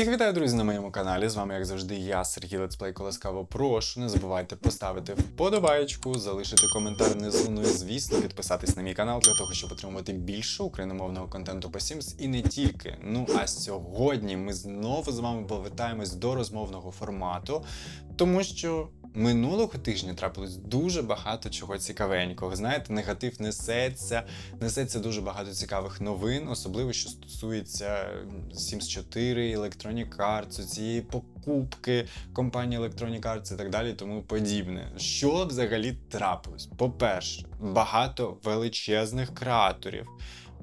Всіх вітаю, друзі, на моєму каналі. З вами, як завжди, я, Сергій Летсплей Колескаво. Прошу, не забувайте поставити вподобайку, залишити коментар внизу, ну і звісно, підписатись на мій канал для того, щоб отримувати більше україномовного контенту по Sims і не тільки. Ну а сьогодні ми знову з вами повертаємось до розмовного формату, тому що. Минулого тижня трапилось дуже багато чого цікавенького. Знаєте, негатив несеться, несеться дуже багато цікавих новин, особливо що стосується Sims 4, Electronic Arts, цієї покупки компанії Electronic Arts і так далі, тому подібне. Що взагалі трапилось? По-перше, багато величезних креаторів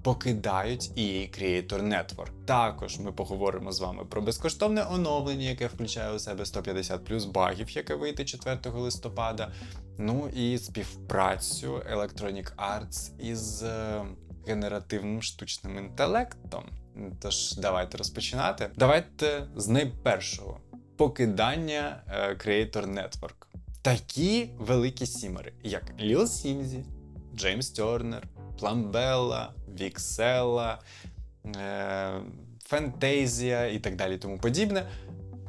покидають EA Creator Network. Також ми поговоримо з вами про безкоштовне оновлення, яке включає у себе 150 плюс багів, яке вийде 4 листопада. Ну і співпрацю Electronic Arts із е, генеративним штучним інтелектом. Тож, давайте розпочинати. Давайте з найпершого покидання е, Creator Network. Такі великі сімери, як Ліл Сімзі, Джеймс Тернер, Пламбелла, Віксела, Фентезія і так далі, тому подібне.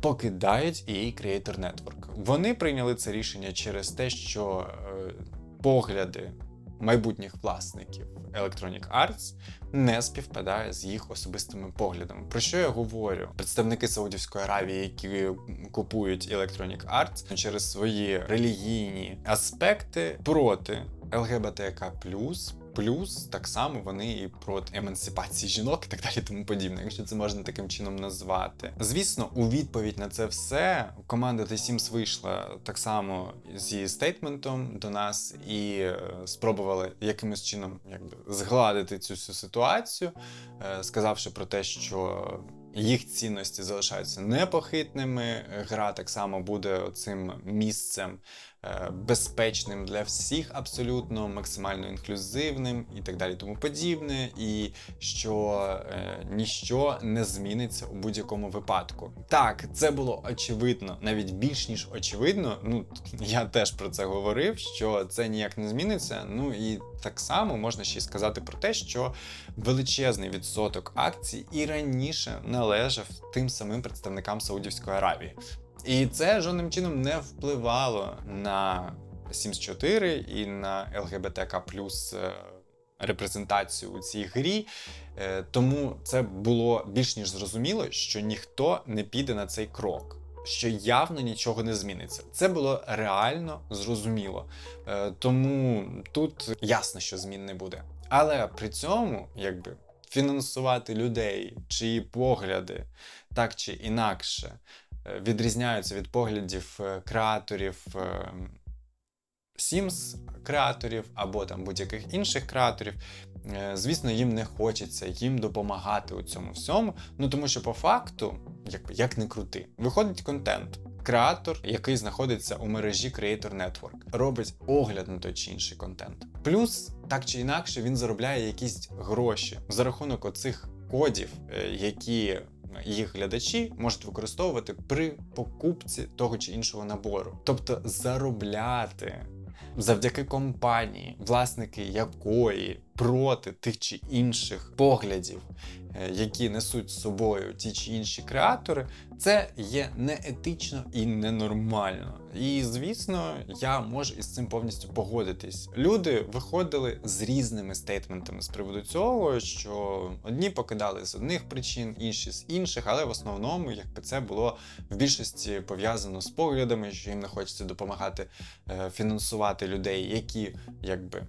Покидають EA Creator Network. Вони прийняли це рішення через те, що е, погляди майбутніх власників Electronic Arts не співпадає з їх особистими поглядами. Про що я говорю? Представники Саудівської Аравії, які купують Electronic Arts через свої релігійні аспекти проти ЛГБТК Плюс так само вони і проти емансипації жінок і так далі, тому подібне, якщо це можна таким чином назвати. Звісно, у відповідь на це все команда The Sims вийшла так само зі стейтментом до нас і е, спробували якимось чином якби згладити цю всю ситуацію, е, сказавши про те, що їх цінності залишаються непохитними. Гра так само буде цим місцем безпечним для всіх, абсолютно максимально інклюзивним і так далі, тому подібне, і що е, ніщо не зміниться у будь-якому випадку. Так, це було очевидно, навіть більш ніж очевидно. Ну я теж про це говорив, що це ніяк не зміниться. Ну і так само можна ще й сказати про те, що величезний відсоток акцій і раніше належав тим самим представникам Саудівської Аравії. І це жодним чином не впливало на Sims 4 і на ЛГБТК плюс е, репрезентацію у цій грі. Е, тому це було більш ніж зрозуміло, що ніхто не піде на цей крок що явно нічого не зміниться. Це було реально зрозуміло. Е, тому тут ясно, що змін не буде. Але при цьому, якби фінансувати людей, чиї погляди так чи інакше відрізняються від поглядів е, креаторів. Sims креаторів або там будь-яких інших креаторів, Е, звісно, їм не хочеться їм допомагати у цьому всьому. Ну тому що по факту, як, як не крути, виходить контент. Креатор, який знаходиться у мережі Creator Network, робить огляд на той чи інший контент. Плюс, так чи інакше, він заробляє якісь гроші за рахунок оцих кодів, е, які їх глядачі можуть використовувати при покупці того чи іншого набору. Тобто заробляти завдяки компанії, власники якої проти тих чи інших поглядів, які несуть з собою ті чи інші креатори, це є неетично і ненормально. І звісно, я можу із цим повністю погодитись. Люди виходили з різними стейтментами з приводу цього, що одні покидали з одних причин, інші з інших, але в основному, якби це було в більшості пов'язано з поглядами, що їм не хочеться допомагати е, фінансувати людей, які якби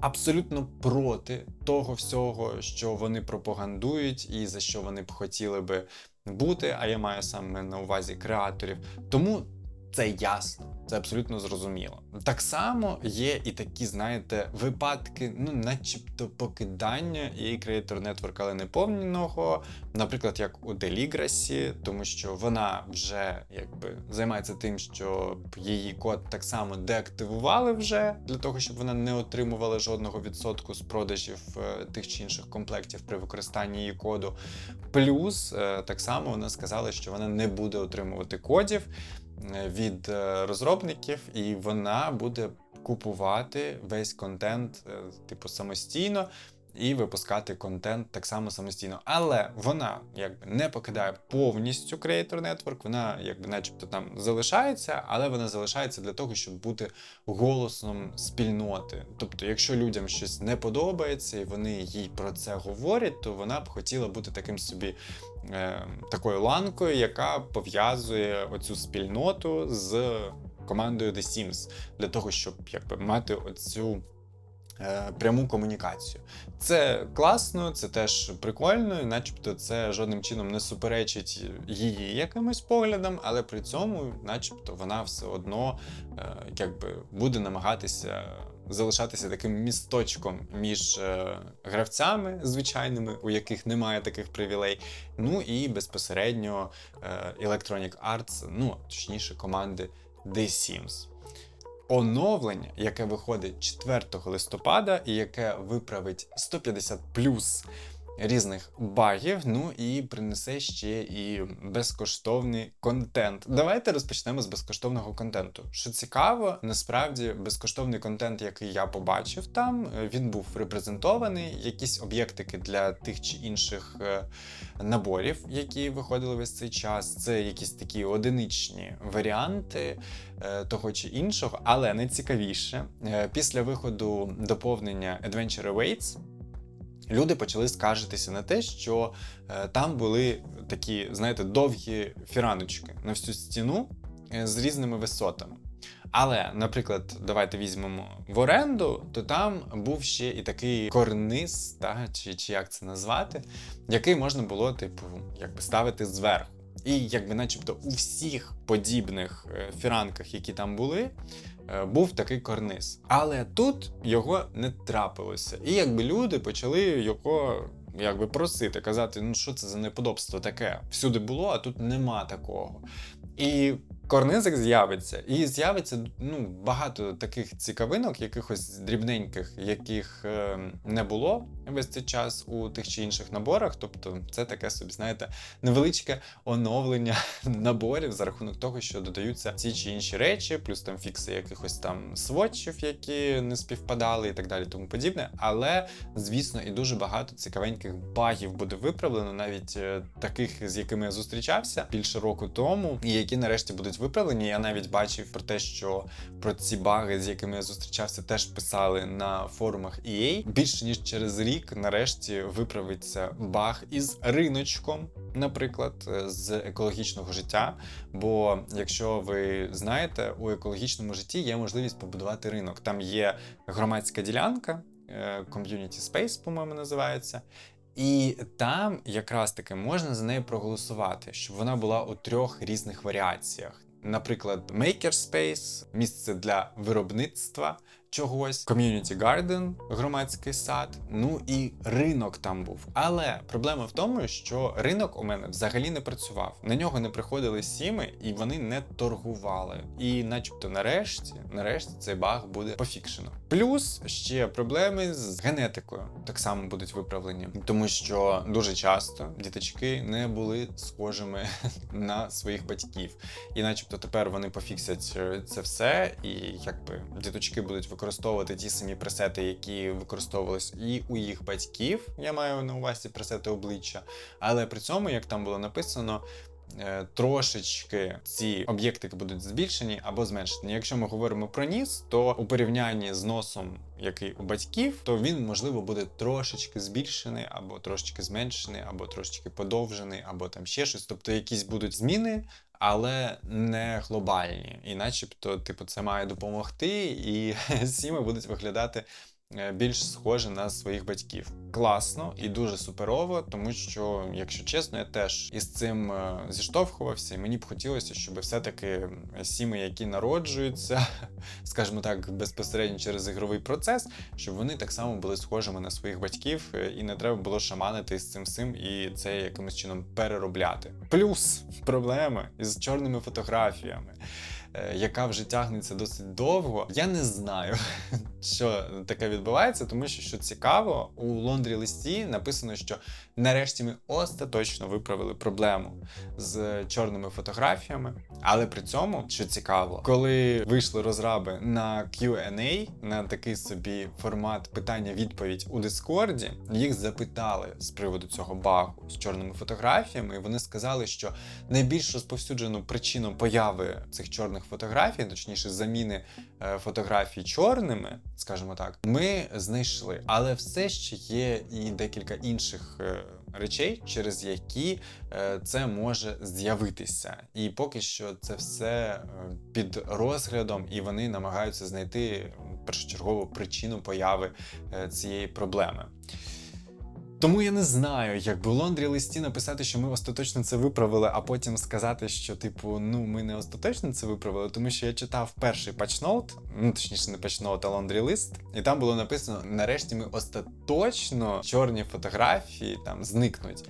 абсолютно проти того всього, що вони пропагандують, і за що вони б хотіли би бути. А я маю саме на увазі креаторів. Тому це ясно, це абсолютно зрозуміло. Так само є і такі, знаєте, випадки, ну, начебто, покидання і Creator Network, але не повного, наприклад, як у Деліграсі, тому що вона вже якби займається тим, що її код так само деактивували вже для того, щоб вона не отримувала жодного відсотку з продажів е, тих чи інших комплектів при використанні її коду. Плюс е, так само вона сказала, що вона не буде отримувати кодів від е, розробників, і вона буде купувати весь контент, е, типу, самостійно. І випускати контент так само самостійно. Але вона якби не покидає повністю Creator Network, вона якби начебто там залишається, але вона залишається для того, щоб бути голосом спільноти. Тобто, якщо людям щось не подобається і вони їй про це говорять, то вона б хотіла бути таким собі. е, Такою ланкою, яка пов'язує оцю спільноту з командою The Sims, для того, щоб якби мати оцю пряму комунікацію. Це класно, це теж прикольно, і начебто це жодним чином не суперечить її якимось поглядам, але при цьому, начебто, вона все одно е, якби буде намагатися. Залишатися таким місточком між е, гравцями звичайними, у яких немає таких привілей, ну і безпосередньо е, Electronic Arts, ну точніше, команди The Sims. Оновлення, яке виходить 4 листопада і яке виправить 150 плюс різних багів, ну і принесе ще і безкоштовний контент. Давайте розпочнемо з безкоштовного контенту. Що цікаво, насправді безкоштовний контент, який я побачив там, е, він був репрезентований, якісь об'єктики для тих чи інших е, наборів, які виходили весь цей час. Це якісь такі одиничні варіанти е, того чи іншого, але найцікавіше, після виходу доповнення Adventure Awaits люди почали скаржитися на те, що е, там були такі, знаєте, довгі фіраночки на всю стіну е, з різними висотами. Але, наприклад, давайте візьмемо в оренду, то там був ще і такий корниз, та, чи, чи як це назвати, який можна було, типу, якби ставити зверху. І якби, начебто, у всіх подібних е, фіранках, які там були, е, був такий карниз. Але тут його не трапилося. І якби люди почали його якби просити, казати, ну що це за неподобство таке? Всюди було, а тут нема такого. І корнизик з'явиться, і з'явиться ну, багато таких цікавинок, якихось дрібненьких, яких е, не було весь цей час у тих чи інших наборах. Тобто, це таке собі, знаєте, невеличке оновлення наборів за рахунок того, що додаються ці чи інші речі, плюс там фікси якихось там сводчів, які не співпадали, і так далі, тому подібне. Але звісно, і дуже багато цікавеньких багів буде виправлено, навіть е, таких, з якими я зустрічався більше року тому, і які нарешті будуть виправлені. Я навіть бачив про те, що про ці баги, з якими я зустрічався, теж писали на форумах EA. Більше ніж через рік, нарешті, виправиться баг із риночком, наприклад, е, з екологічного життя. Бо якщо ви знаєте, у екологічному житті є можливість побудувати ринок. Там є громадська ділянка, е, Community Space, по-моєму, називається. І там якраз таки можна за нею проголосувати, щоб вона була у трьох різних варіаціях. Наприклад, Makerspace, місце для виробництва чогось, Community Garden, громадський сад, ну і ринок там був. Але проблема в тому, що ринок у мене взагалі не працював. На нього не приходили сіми, і вони не торгували. І, начебто, нарешті, нарешті, цей баг буде пофікшено. Плюс ще проблеми з генетикою так само будуть виправлені, тому що дуже часто діточки не були схожими на своїх батьків. І, начебто, тепер вони пофіксять е, це все, і якби діточки будуть використовувати ті самі пресети, які використовувались і у їх батьків. Я маю на увазі пресети обличчя, але при цьому, як там було написано. е, Трошечки ці об'єктики будуть збільшені або зменшені. Якщо ми говоримо про ніс, то у порівнянні з носом, який у батьків, то він можливо буде трошечки збільшений, або трошечки зменшений, або трошечки подовжений, або там ще щось. Тобто якісь будуть зміни, але не глобальні. І начебто, типу, це має допомогти, і сіми будуть виглядати більш схоже на своїх батьків. Класно і дуже суперово, тому що, якщо чесно, я теж із цим е, зіштовхувався, і мені б хотілося, щоб все-таки сіми, які народжуються, скажімо так, безпосередньо через ігровий процес, щоб вони так само були схожими на своїх батьків, е, і не треба було шаманити з цим всім і це якимось чином переробляти. Плюс проблеми із чорними фотографіями. Е, яка вже тягнеться досить довго. Я не знаю, що таке відбувається, тому що що цікаво, у лондрі листі написано, що нарешті ми остаточно виправили проблему з чорними фотографіями. Але при цьому, що цікаво, коли вийшли розраби на Q&A, на такий собі формат питання-відповідь у Дискорді, їх запитали з приводу цього багу з чорними фотографіями, і вони сказали, що найбільш розповсюджену причину появи цих чорних фотографій, точніше заміни е, фотографій чорними, скажімо так, ми знайшли. Але все ще є і декілька інших. е, Речей, через які е, це може з'явитися, і поки що це все під розглядом, і вони намагаються знайти першочергову причину появи цієї проблеми. Тому я не знаю, як би лондрі листі написати, що ми остаточно це виправили, а потім сказати, що, типу, ну ми не остаточно це виправили, тому що я читав перший патчноут, ну точніше, не патчноут, а лондрі лист, і там було написано: нарешті ми остаточно чорні фотографії там зникнуть.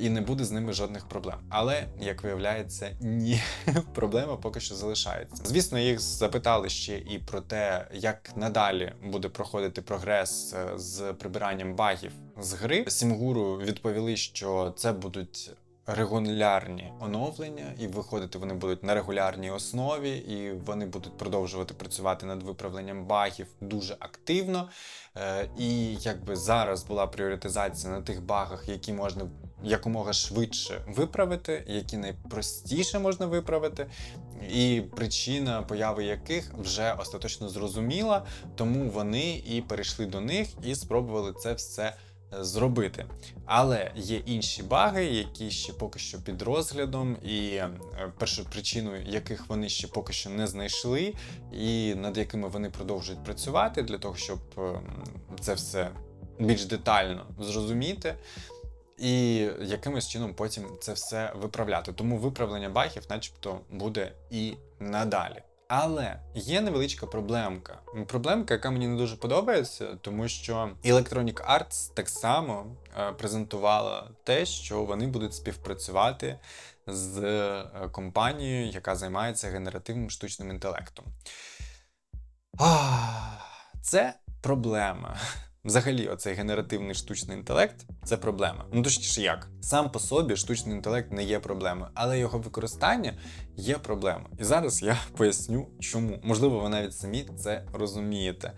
І не буде з ними жодних проблем. Але як виявляється, ні, проблема поки що залишається. Звісно, їх запитали ще і про те, як надалі буде проходити прогрес е, з прибиранням багів з гри. Сімгуру відповіли, що це будуть. Регулярні оновлення, і виходити вони будуть на регулярній основі, і вони будуть продовжувати працювати над виправленням багів дуже активно. Е, І якби зараз була пріоритизація на тих багах, які можна якомога швидше виправити, які найпростіше можна виправити, і причина появи яких вже остаточно зрозуміла, тому вони і перейшли до них і спробували це все. Е, Зробити, але є інші баги, які ще поки що під розглядом, і е, першу причину яких вони ще поки що не знайшли, і над якими вони продовжують працювати для того, щоб е, це все більш детально зрозуміти і якимось чином потім це все виправляти. Тому виправлення багів, начебто, буде і надалі. Але є невеличка проблемка. Проблемка, яка мені не дуже подобається, тому що Electronic Arts так само е, презентувала те, що вони будуть співпрацювати з е, компанією, яка займається генеративним штучним інтелектом. Це проблема. Взагалі, оцей генеративний штучний інтелект це проблема. Ну точніше, як сам по собі штучний інтелект не є проблемою, але його використання є проблемою. І зараз я поясню, чому. Можливо, ви навіть самі це розумієте.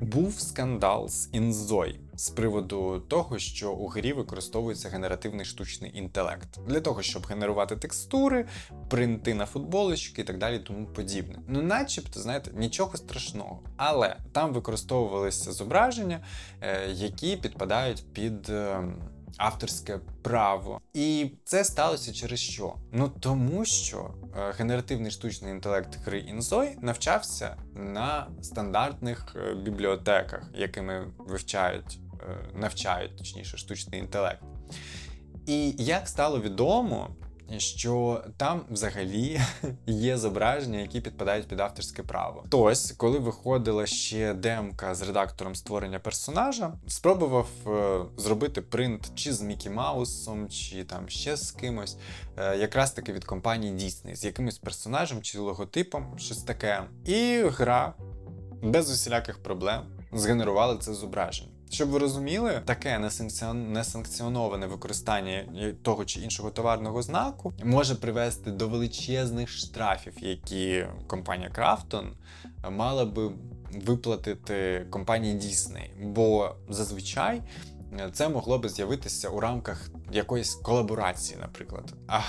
Був скандал з Інзой з приводу того, що у грі використовується генеративний штучний інтелект для того, щоб генерувати текстури, принти на футболочки і так далі, тому подібне. Ну, начебто, знаєте, нічого страшного, але там використовувалися зображення, е, які підпадають під. е, Авторське право, і це сталося через що? Ну тому що е, генеративний штучний інтелект гри Інзой навчався на стандартних бібліотеках, якими вивчають, навчають точніше штучний інтелект. І як стало відомо, що там взагалі є зображення, які підпадають під авторське право. Тось, коли виходила ще демка з редактором створення персонажа, спробував е, зробити принт чи з Мікі Маусом, чи там ще з кимось, е, якраз таки від компанії Disney, з якимось персонажем чи логотипом, щось таке. І гра без усіляких проблем згенерувала це зображення. Щоб ви розуміли, таке несанкціон- несанкціоноване використання того чи іншого товарного знаку може привести до величезних штрафів, які компанія Крафтон мала би виплатити компанії Disney. Бо зазвичай це могло би з'явитися у рамках якоїсь колаборації, наприклад. А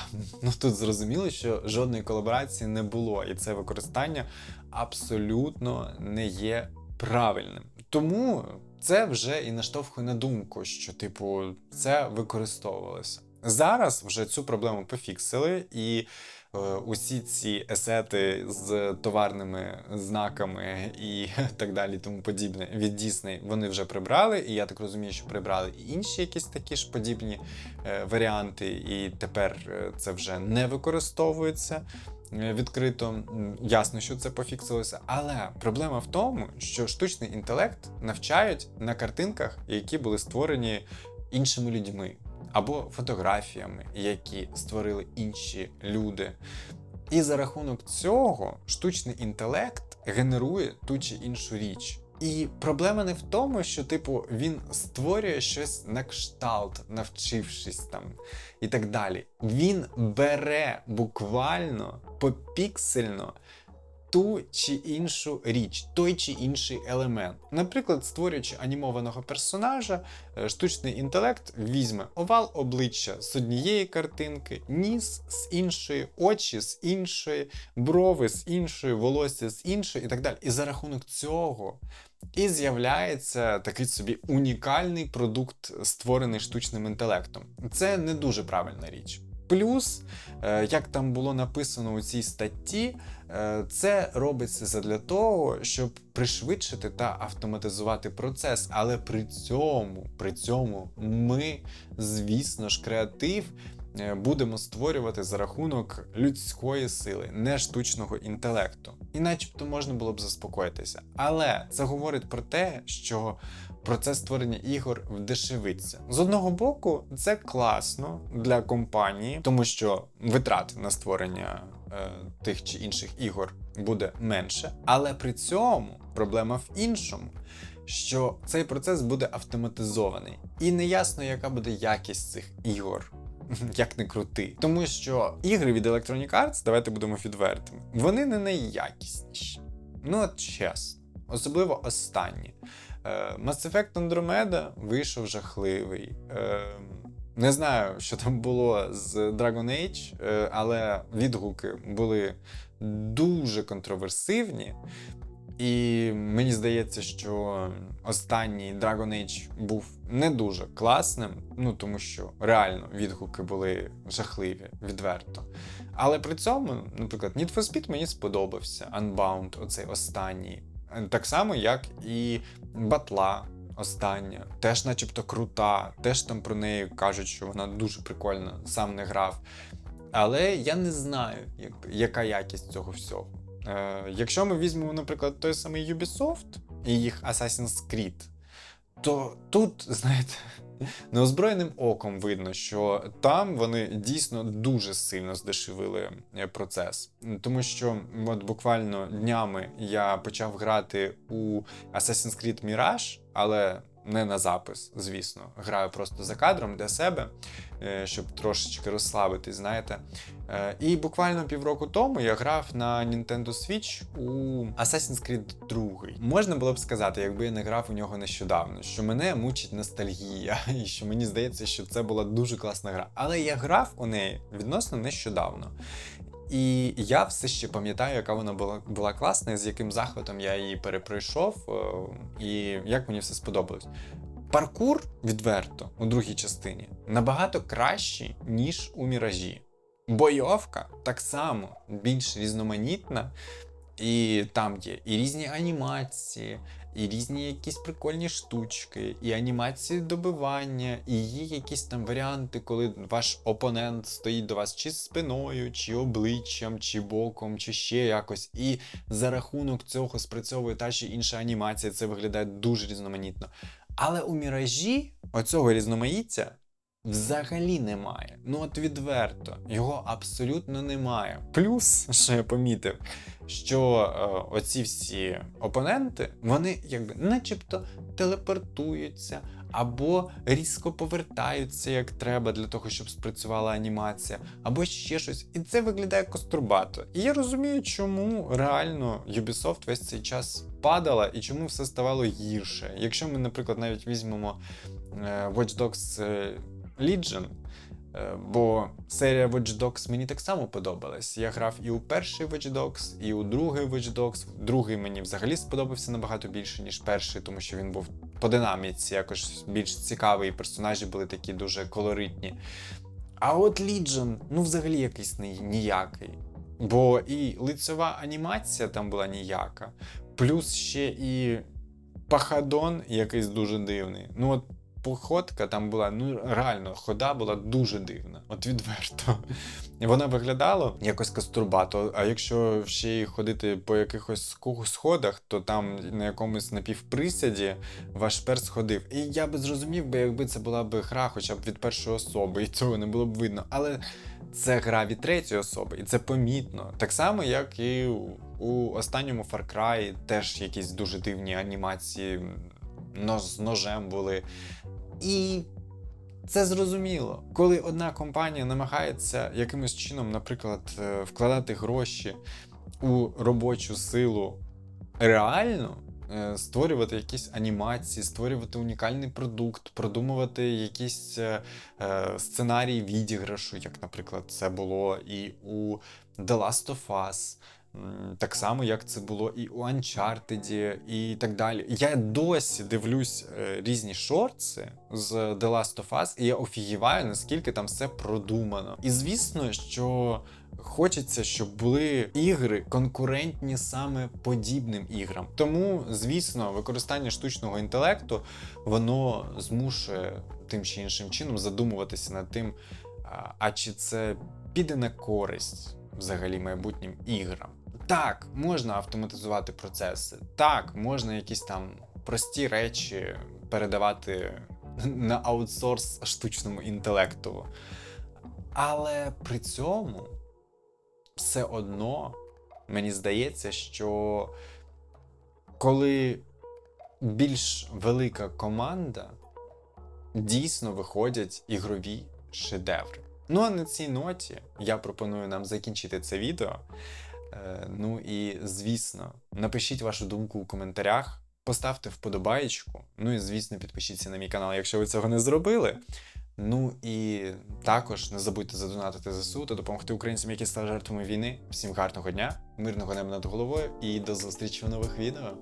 ну тут зрозуміло, що жодної колаборації не було, і це використання абсолютно не є правильним. Тому це вже і наштовхує на думку, що, типу, це використовувалося. Зараз вже цю проблему пофіксили, і е, усі ці есети з товарними знаками і так далі, тому подібне від Disney вони вже прибрали. І я так розумію, що прибрали і інші якісь такі ж подібні е, варіанти, і тепер е, це вже не використовується відкрито. Ясно, що це пофіксилося, але проблема в тому, що штучний інтелект навчають на картинках, які були створені іншими людьми або фотографіями, які створили інші люди. І за рахунок цього штучний інтелект генерує ту чи іншу річ. І проблема не в тому, що, типу, він створює щось на кшталт, навчившись там і так далі. Він бере буквально попіксельно ту чи іншу річ, той чи інший елемент. Наприклад, створюючи анімованого персонажа, е, штучний інтелект візьме овал обличчя з однієї картинки, ніс з іншої, очі з іншої, брови з іншої, волосся з іншої і так далі. І за рахунок цього і з'являється такий собі унікальний продукт, створений штучним інтелектом. Це не дуже правильна річ. Плюс, е, як там було написано у цій статті, е, це робиться задля того, щоб пришвидшити та автоматизувати процес. Але при цьому, при цьому ми, звісно ж, креатив будемо створювати за рахунок людської сили, не штучного інтелекту. І начебто можна було б заспокоїтися. Але це говорить про те, що процес створення ігор вдешевиться. З одного боку, це класно для компанії, тому що витрат на створення е, тих чи інших ігор буде менше. Але при цьому проблема в іншому. Що цей процес буде автоматизований, і неясно, яка буде якість цих ігор, як не крути. Тому що ігри від Electronic Arts, давайте будемо відвертими, вони не найякісніші. Ну от чесно, особливо останні. Е, Mass Effect Andromeda вийшов жахливий. Е, Не знаю, що там було з Dragon Age, е, але відгуки були дуже контроверсивні. І мені здається, що останній Dragon Age був не дуже класним, ну тому що реально відгуки були жахливі, відверто. Але при цьому, наприклад, Need for Speed мені сподобався, Unbound, оцей останній. Так само, як і Батла остання, теж, начебто, крута, теж там про неї кажуть, що вона дуже прикольна, сам не грав. Але я не знаю, як, яка якість цього всього. Е, якщо ми візьмемо, наприклад, той самий Ubisoft і їх Assassin's Creed, то тут, знаєте, неозброєним оком видно, що там вони дійсно дуже сильно здешевили е, процес. Тому що от буквально днями я почав грати у Assassin's Creed Mirage, але не на запис, звісно. Граю просто за кадром для себе, е, щоб трошечки розслабитись, знаєте. Е, І буквально півроку тому я грав на Nintendo Switch у Assassin's Creed 2. Можна було б сказати, якби я не грав у нього нещодавно, що мене мучить ностальгія, і що мені здається, що це була дуже класна гра. Але я грав у неї відносно нещодавно. І я все ще пам'ятаю, яка вона була була класна, і з яким захватом я її перепройшов, е, і як мені все сподобалось. Паркур відверто у другій частині набагато кращий, ніж у міражі. Бойовка так само більш різноманітна, і там є і різні анімації, і різні якісь прикольні штучки, і анімації добивання, і є якісь там варіанти, коли ваш опонент стоїть до вас чи спиною, чи обличчям, чи боком, чи ще якось. І за рахунок цього спрацьовує та чи інша анімація. Це виглядає дуже різноманітно. Але у міражі оцього різноманіття. Взагалі немає. Ну от відверто, його абсолютно немає. Плюс, що я помітив, що е, оці всі опоненти, вони якби начебто телепортуються або різко повертаються як треба для того, щоб спрацювала анімація, або ще щось. І це виглядає кострубато. І я розумію, чому реально Ubisoft весь цей час падала і чому все ставало гірше. Якщо ми, наприклад, навіть візьмемо е, Watch Dogs е, Legion, е, бо серія Watch Dogs мені так само подобалась. Я грав і у перший Watch Dogs, і у другий Watch Dogs. Другий мені взагалі сподобався набагато більше, ніж перший, тому що він був по динаміці якось більш цікавий, і персонажі були такі дуже колоритні. А от Legion, ну взагалі якийсь ніякий. Бо і лицева анімація там була ніяка, плюс ще і пахадон якийсь дуже дивний. Ну от походка там була, ну реально, хода була дуже дивна, от відверто. Вона виглядала якось кастурбато. А якщо ще й ходити по якихось сходах, то там на якомусь напівприсяді ваш перс ходив. І я би зрозумів би, якби це була б гра, хоча б від першої особи, і цього не було б видно. Але це гра від третьої особи, і це помітно. Так само, як і у, останньому Far Cry теж якісь дуже дивні анімації но- з ножем були. І це зрозуміло. Коли одна компанія намагається якимось чином, наприклад, е, вкладати гроші у робочу силу реально. е, Створювати якісь анімації, створювати унікальний продукт, продумувати якісь е, е, сценарії відіграшу, як, наприклад, це було і у The Last of Us, так само, як це було і у Uncharted, і так далі. Я досі дивлюсь е, різні шортси з The Last of Us, і я офігіваю, наскільки там все продумано. І звісно, що хочеться, щоб були ігри конкурентні саме подібним іграм. Тому, звісно, використання штучного інтелекту воно змушує тим чи іншим чином задумуватися над тим, а чи це піде на користь взагалі майбутнім іграм. Так, можна автоматизувати процеси. Так, можна якісь там прості речі передавати на аутсорс штучному інтелекту. Але при цьому все одно мені здається, що коли більш велика команда, дійсно виходять ігрові шедеври. Ну а на цій ноті я пропоную нам закінчити це відео. Е, Ну і звісно, напишіть вашу думку у коментарях, поставте вподобаєчку. Ну і звісно, підпишіться на мій канал, якщо ви цього не зробили. Ну і також не забудьте задонатити ЗСУ та допомогти українцям, які стали жертвами війни. Всім гарного дня, мирного неба над головою і до зустрічі у нових відео.